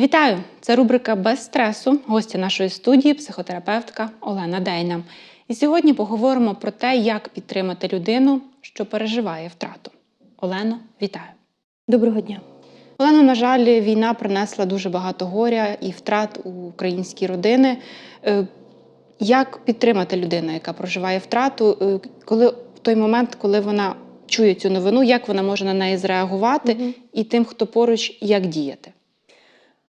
Вітаю! Це рубрика Без стресу. Гостя нашої студії психотерапевтка Олена Дейна. І сьогодні поговоримо про те, як підтримати людину, що переживає втрату. Олено, вітаю! Доброго дня. Олено, на жаль, війна принесла дуже багато горя і втрат у українські родини. Е, Як підтримати людину, яка проживає втрату, е, коли в той момент, коли вона чує цю новину, як вона може на неї зреагувати, Мгм. і тим, хто поруч, як діяти?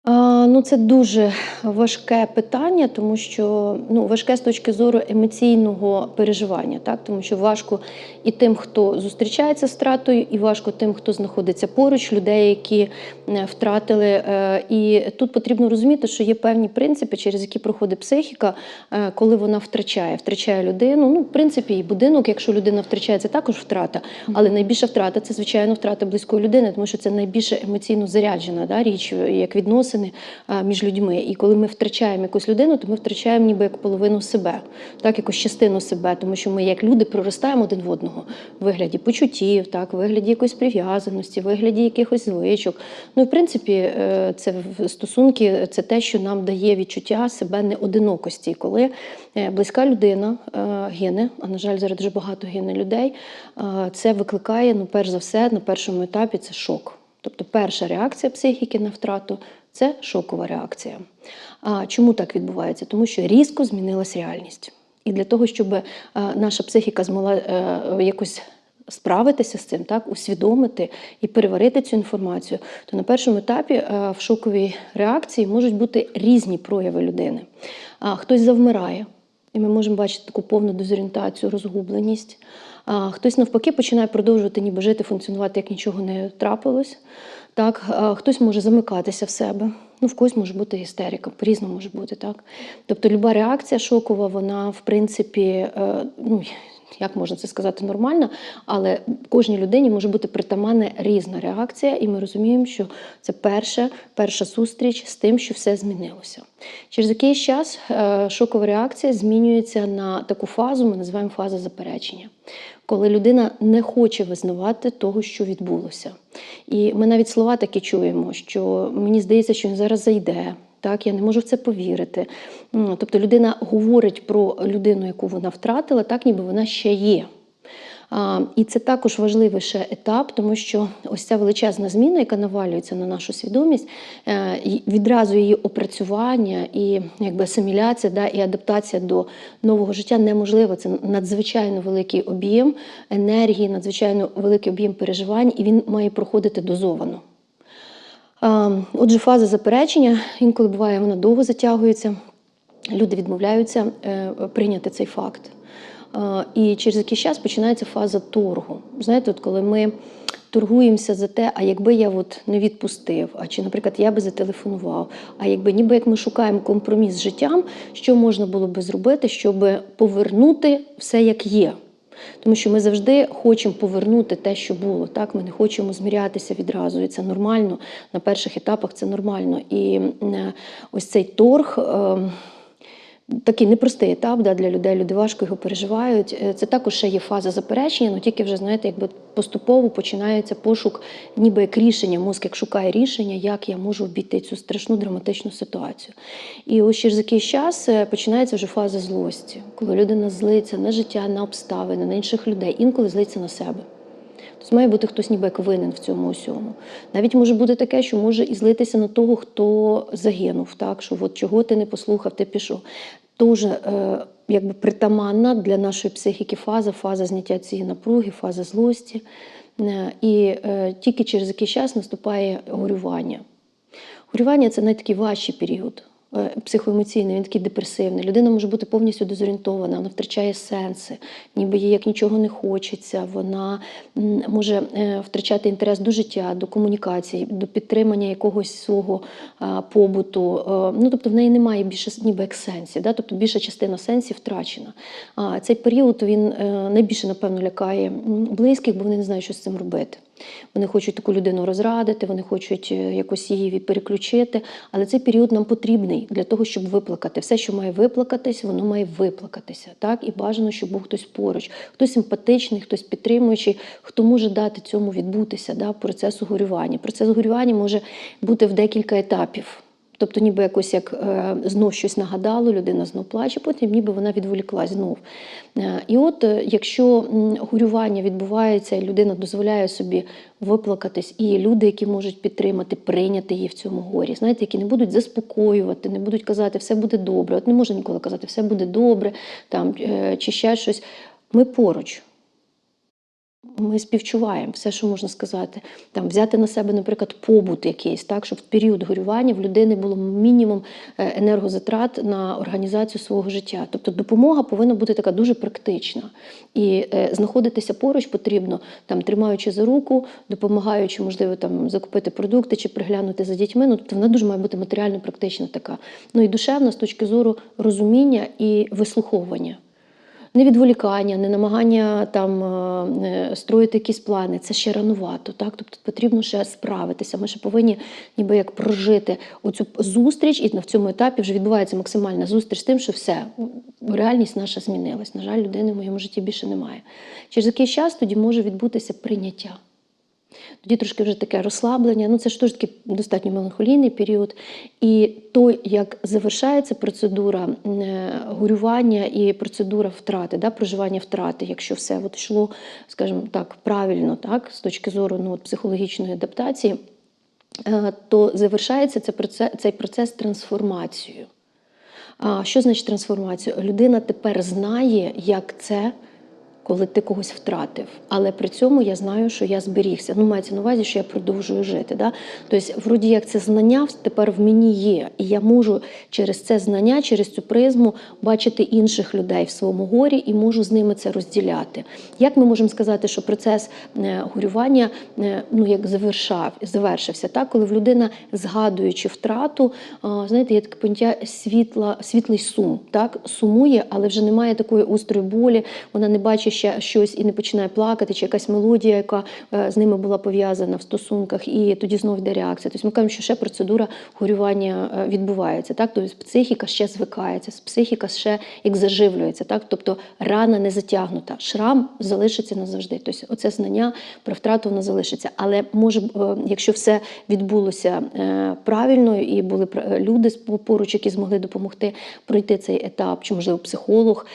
Ну, це дуже важке питання, тому що ну, важке з точки зору емоційного переживання, так? тому що важко і тим, хто зустрічається з втратою, і важко тим, хто знаходиться поруч, людей, які е, втратили. Е, І тут потрібно розуміти, що є певні принципи, через які проходить психіка, е, коли вона втрачає, втрачає людину. Ну, в принципі, і будинок, якщо людина втрачає, це також втрата. Але найбільша втрата це, звичайно, втрата близької людини, тому що це найбільше емоційно заряджена да, річ, як відносини а, між людьми. І коли ми втрачаємо якусь людину, то ми втрачаємо ніби як половину себе, так, якусь частину себе, тому що ми, як люди, проростаємо один в одного в вигляді почуттів, так, в вигляді якоїсь прив'язаності, в вигляді якихось звичок. Ну, в принципі, е, це стосунки, це те, що нам дає відчуття себе неодинокості, коли е, близька людина е, гине, а на жаль, зараз дуже багато гине людей. е, Це викликає, ну, перш за все, на першому етапі це шок. Тобто перша реакція психіки на втрату це шокова реакція. А чому так відбувається? Тому що різко змінилась реальність. І для того, щоб е, наша психіка змогла е, якось справитися з цим, так, усвідомити і переварити цю інформацію, то на першому етапі е, в шоковій реакції можуть бути різні прояви людини. Хтось завмирає, і ми можемо бачити таку повну дезорієнтацію, розгубленість. Хтось навпаки починає продовжувати ніби жити, функціонувати, як нічого не трапилось. Так, хтось може замикатися в себе. Ну, в когось може бути істерика, по-різному може бути, так. Тобто люба реакція шокова, вона, в принципі, е, ну, як можна це сказати, нормальна, але кожній людині може бути притаманна різна реакція, і ми розуміємо, що це перша, перша зустріч з тим, що все змінилося. Через якийсь час е, шокова реакція змінюється на таку фазу, ми називаємо фаза заперечення, коли людина не хоче визнавати того, що відбулося. І ми навіть слова такі чуємо, що мені здається, що він зараз зайде. Так, я не можу в це повірити. Тобто людина говорить про людину, яку вона втратила, так ніби вона ще є. І це також важливий ще етап, тому що ось ця величезна зміна, яка навалюється на нашу свідомість, е, відразу її опрацювання і якби асиміляція да, і адаптація до нового життя неможлива. Це надзвичайно великий об'єм енергії, надзвичайно великий об'єм переживань, і він має проходити дозовано. Отже, фаза заперечення інколи буває, вона довго затягується. Люди відмовляються е, прийняти цей факт. А, І через якийсь час починається фаза торгу. Знаєте, от коли ми торгуємося за те, а якби я от не відпустив, а чи, наприклад, я би зателефонував, а якби ніби як ми шукаємо компроміс з життям, що можна було би зробити, щоб повернути все як є. Тому що ми завжди хочемо повернути те, що було. Так, ми не хочемо змірятися відразу, і це нормально. На перших етапах це нормально. І е, ось цей торг. Такий непростий етап да, для людей, люди важко його переживають. Е, Це також ще є фаза заперечення, але тільки вже, знаєте, якби поступово починається пошук, ніби як рішення, мозк як шукає рішення, як я можу обійти цю страшну драматичну ситуацію. І ось через якийсь час е, починається вже фаза злості, коли людина злиться на життя, на обставини, на інших людей, інколи злиться на себе. Тобто має бути хтось ніби як винен в цьому усьому. Навіть може бути таке, що може і злитися на того, хто загинув, так що от чого ти не послухав, ти пішов. Дуже е, якби притаманна для нашої психіки фаза, фаза зняття цієї напруги, фаза злості. Е, І е, тільки через якийсь час наступає горювання. Горювання це найтакий важчий період. Е, Психоемоційний, він такий депресивний. Людина може бути повністю дезорієнтована, вона втрачає сенси, ніби їй як нічого не хочеться. Вона може е, втрачати інтерес до життя, до комунікації, до підтримання якогось свого побуту. Е, Ну, тобто в неї немає більше ніби як сенсів, да? тобто більша частина сенсів втрачена. А цей період він найбільше, напевно, лякає близьких, бо вони не знають, що з цим робити. Вони хочуть таку людину розрадити, вони хочуть е, якось її переключити. Але цей період нам потрібний для того, щоб виплакати. Все, що має виплакатись, воно має виплакатися. Так? І бажано, щоб був хтось поруч, хтось симпатичний, хтось підтримуючий, хто може дати цьому відбутися, да, процесу горювання. Процес горювання може бути в декілька етапів. Тобто, ніби якось як е, знов щось нагадало, людина знов плаче, потім ніби вона відволіклась знов. Е, І от е, якщо горювання відбувається, і людина дозволяє собі виплакатись, і люди, які можуть підтримати, прийняти її в цьому горі, знаєте, які не будуть заспокоювати, не будуть казати, все буде добре. От не може ніколи казати, все буде добре, там чи ще щось. Ми поруч. Ми співчуваємо все, що можна сказати. Там взяти на себе, наприклад, побут якийсь, так, щоб в період горювання в людини було мінімум е, енергозатрат на організацію свого життя. Тобто допомога повинна бути така дуже практична. І е, знаходитися поруч потрібно, там, тримаючи за руку, допомагаючи, можливо, там, закупити продукти чи приглянути за дітьми. Ну, тобто вона дуже має бути матеріально практична така. Ну і душевна з точки зору розуміння і вислуховування. Не відволікання, не намагання там е, строїти якісь плани. Це ще ранувато. Так? Тобто потрібно ще справитися. Ми ще повинні ніби як прожити оцю зустріч, і на цьому етапі вже відбувається максимальна зустріч з тим, що все, реальність наша змінилась. На жаль, людини в моєму житті більше немає. Через якийсь час тоді може відбутися прийняття. Тоді трошки вже таке розслаблення. Ну це ж теж такий достатньо меланхолійний період. І той, як завершається процедура е, горювання і процедура втрати, да, проживання втрати, якщо все от йшло, скажімо так, правильно, так, з точки зору ну, от психологічної адаптації, е, то завершається цей процес трансформацією. Що значить трансформація? Людина тепер знає, як це коли ти когось втратив. Але при цьому я знаю, що я зберігся. Ну, мається на увазі, що я продовжую жити. Да? Тобто, вроді як це знання тепер в мені є. І я можу через це знання, через цю призму бачити інших людей в своєму горі і можу з ними це розділяти. Як ми можемо сказати, що процес е, горювання е, ну, як завершав, завершився, так? коли в людина, згадуючи втрату, знаєте, є таке поняття світла, світлий сум. Так? Сумує, але вже немає такої острої болі, вона не бачить ще щось і не починає плакати, чи якась мелодія, яка е, з ними була пов'язана в стосунках, і тоді знову йде реакція. Тобто ми кажемо, що ще процедура горювання е, відбувається. Так? Тобто психіка ще звикається, психіка ще як заживлюється. Так? Тобто рана не затягнута, шрам залишиться назавжди. Тобто оце знання про втрату воно залишиться. Але може, е, якщо все відбулося правильно і були люди поруч, які змогли допомогти пройти цей етап, чи можливо психолог,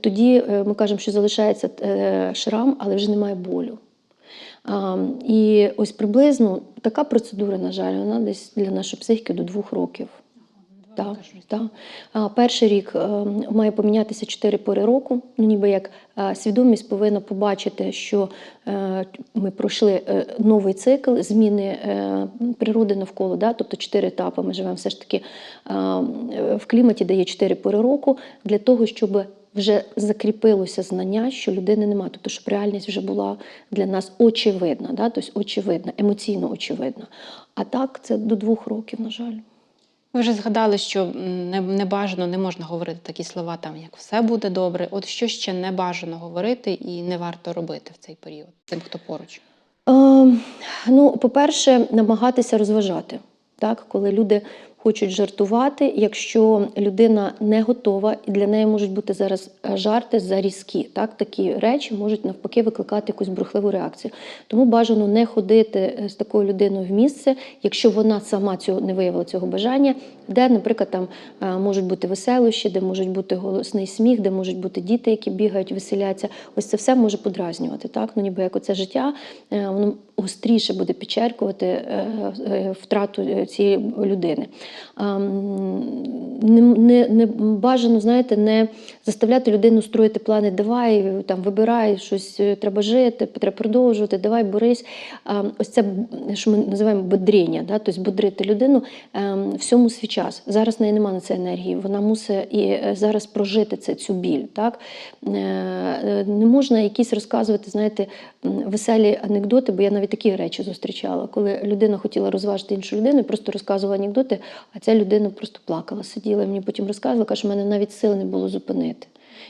тоді ми кажемо, що залишається е, шрам, але вже немає болю. І ось приблизно така процедура, на жаль, вона десь для нашої психіки до двох років. Так, так. Перший рік е, має помінятися чотири пори року. Ну, ніби як е, свідомість повинна побачити, що ми пройшли новий цикл зміни природи навколо. Да? Тобто чотири етапи. Ми живемо все ж таки в кліматі, де є чотири пори року, для того, щоб вже закріпилося знання, що людини немає, тобто, щоб реальність вже була для нас очевидна, да? тобто очевидна, емоційно очевидна. А так це до двох років, на жаль. Ви вже згадали, що не, не бажано, не можна говорити такі слова, там як все буде добре. От що ще не бажано говорити і не варто робити в цей період тим, хто поруч. Е, ну, по-перше, намагатися розважати. Так, коли люди хочуть жартувати, якщо людина не готова, і для неї можуть бути зараз е, жарти зарізкі. Так, такі речі можуть навпаки викликати якусь брухливу реакцію. Тому бажано не ходити е, з такою людиною в місце, якщо вона сама цього не виявила цього бажання, де, наприклад, там е, можуть бути веселощі, де можуть бути голосний сміх, де можуть бути діти, які бігають, веселяться. Ось це все може подразнювати. Так, ну ніби як оце життя, воно гостріше буде підчеркувати втрату цієї людини. А, м, Не, не, не бажано, знаєте, не заставляти людину строїти плани, давай там вибирай щось, е, треба жити, треба продовжувати, давай борись. Ось це, що ми називаємо бодріння, да? тобто бодрити людину ем, всьому свій час. Зараз в неї немає на це енергії, вона мусить і е, зараз прожити це, цю біль. Так? Е, Не можна якісь розказувати, знаєте, веселі анекдоти, бо я навіть такі речі зустрічала, коли людина хотіла розважити іншу людину, просто розказувала анекдоти, а ця людина просто плакала, сиділа і мені потім розказувала, каже, що мене навіть сил не було зупинити.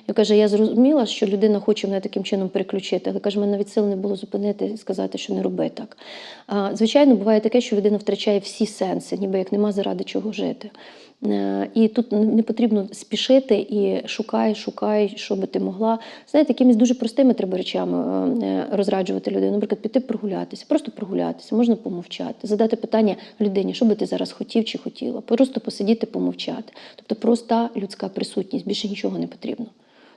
Я каже, я зрозуміла, що людина хоче мене таким чином переключити, але каже, мене навіть сил не було зупинити і сказати, що не роби так. А, звичайно, буває таке, що людина втрачає всі сенси, ніби як нема заради чого жити. Е, І тут не потрібно спішити і шукай, шукай, що би ти могла. Знаєте, якимись дуже простими треба речами е, розраджувати людину. Наприклад, піти прогулятися, просто прогулятися, можна помовчати, задати питання людині, що би ти зараз хотів чи хотіла. Просто посидіти, помовчати. Тобто проста людська присутність, більше нічого не потрібно.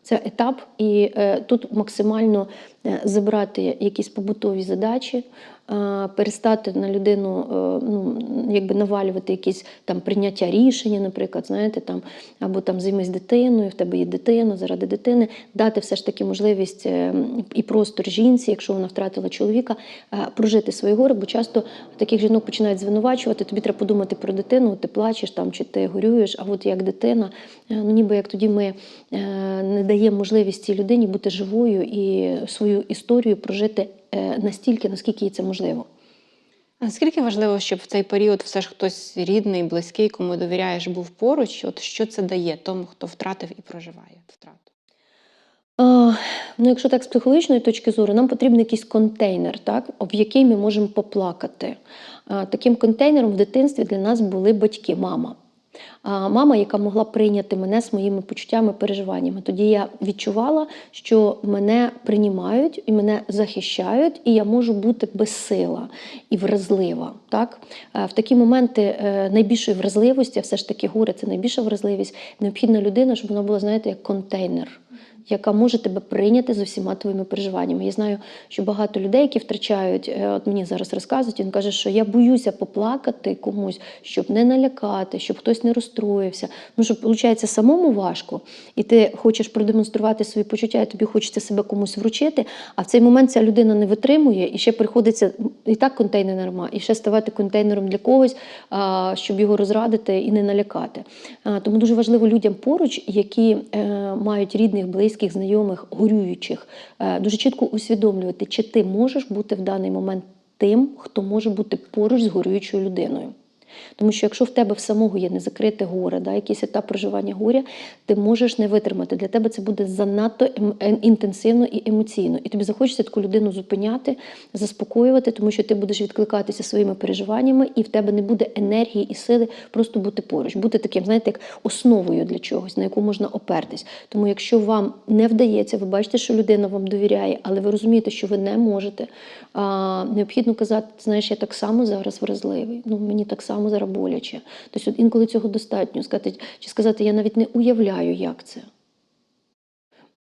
Це етап, і е, тут максимально е, забрати якісь побутові задачі, е, перестати на людину е, ну, якби навалювати якісь там прийняття рішення, наприклад, знаєте, там, або там займись дитиною, в тебе є дитина заради дитини, дати все ж таки можливість е, і простор жінці, якщо вона втратила чоловіка, е, прожити своє горе, бо часто таких жінок починають звинувачувати. Тобі треба подумати про дитину, ти плачеш там чи ти горюєш, а от як дитина, е, ну ніби як тоді ми е, не даємо можливість цій людині бути живою і свою історію прожити е, настільки, наскільки їй це можливо. Наскільки важливо, щоб в цей період все ж хтось рідний, близький, кому довіряєш, був поруч? От що це дає тому, хто втратив і проживає втрату? А, ну, якщо так з психологічної точки зору, нам потрібен якийсь контейнер, так, в який ми можемо поплакати. Таким контейнером в дитинстві для нас були батьки, мама. Мама, яка могла прийняти мене з моїми почуттями, переживаннями. Тоді я відчувала, що мене приймають і мене захищають, і я можу бути безсила і вразлива. Так? Е, В такі моменти е, найбільшої вразливості, а все ж таки горе це найбільша вразливість, необхідна людина, щоб вона була, знаєте, як контейнер яка може тебе прийняти з усіма твоїми переживаннями. Я знаю, що багато людей, які втрачають, е, от мені зараз розказують, він каже, що я боюся поплакати комусь, щоб не налякати, щоб хтось не розстроївся. Ну що виходить, самому важко, і ти хочеш продемонструвати свої почуття, і тобі хочеться себе комусь вручити. А в цей момент ця людина не витримує, і ще приходиться і так контейнер нема, і ще ставати контейнером для когось, щоб його розрадити і не налякати. Тому дуже важливо людям поруч, які е, мають рідних, близьких, знайомих, горюючих, е, дуже чітко усвідомлювати, чи ти можеш бути в даний момент тим, хто може бути поруч з горюючою людиною. Тому що якщо в тебе в самого є незакрите горе, да, якийсь етап проживання горя, ти можеш не витримати. Для тебе це буде занадто ем- інтенсивно і емоційно. І тобі захочеться таку людину зупиняти, заспокоювати, тому що ти будеш відкликатися своїми переживаннями, і в тебе не буде енергії і сили просто бути поруч, бути таким, знаєте, як основою для чогось, на яку можна опертись. Тому, якщо вам не вдається, ви бачите, що людина вам довіряє, але ви розумієте, що ви не можете, а, необхідно казати, знаєш, я так само зараз вразливий. Ну мені так само зараз боляче. Тобто інколи цього достатньо сказати, чи сказати, я навіть не уявляю, як це.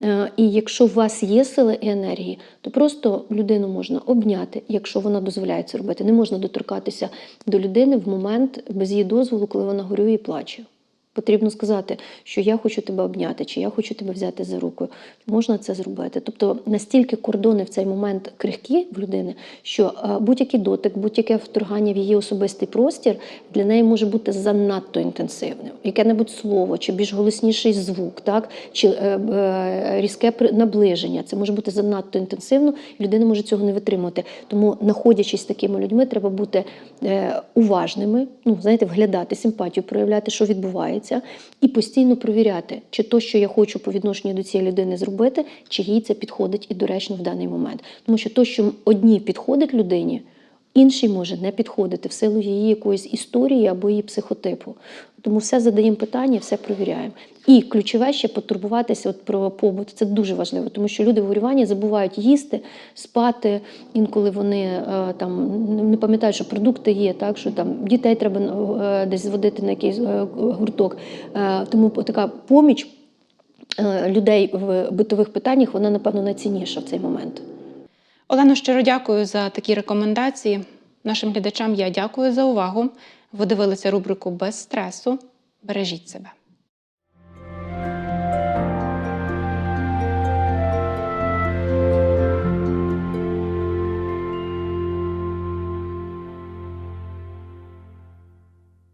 Е, І якщо у вас є сили і енергії, то просто людину можна обняти, якщо вона дозволяє це робити. Не можна доторкатися до людини в момент без її дозволу, коли вона горює і плаче. Потрібно сказати, що я хочу тебе обняти, чи я хочу тебе взяти за руку. Можна це зробити. Тобто настільки кордони в цей момент крихкі в людини, що е, будь-який дотик, будь-яке вторгання в її особистий простір для неї може бути занадто інтенсивним. Яке-небудь слово, чи більш голосніший звук, так? чи е, е, різке наближення. Це може бути занадто інтенсивно, і людина може цього не витримувати. Тому, знаходячись з такими людьми, треба бути е, уважними, ну, знаєте, вглядати симпатію, проявляти, що відбувається, і постійно провіряти, чи то, що я хочу по відношенню до цієї людини зробити, чи їй це підходить і доречно в даний момент. Тому що то, що одній підходить людині, іншій може не підходити в силу її якоїсь історії або її психотипу. Тому все задаємо питання, все провіряємо. І ключове ще потурбуватися от про побут. Це дуже важливо, тому що люди в горюванні забувають їсти, спати. Інколи вони е, там не пам'ятають, що продукти є, так що там дітей треба е, десь зводити на якийсь е, гурток. Тому така поміч людей в битових питаннях вона, напевно, найцінніша в цей момент. Олено, щиро дякую за такі рекомендації. Нашим глядачам я дякую за увагу. Ви дивилися рубрику без стресу. Бережіть себе.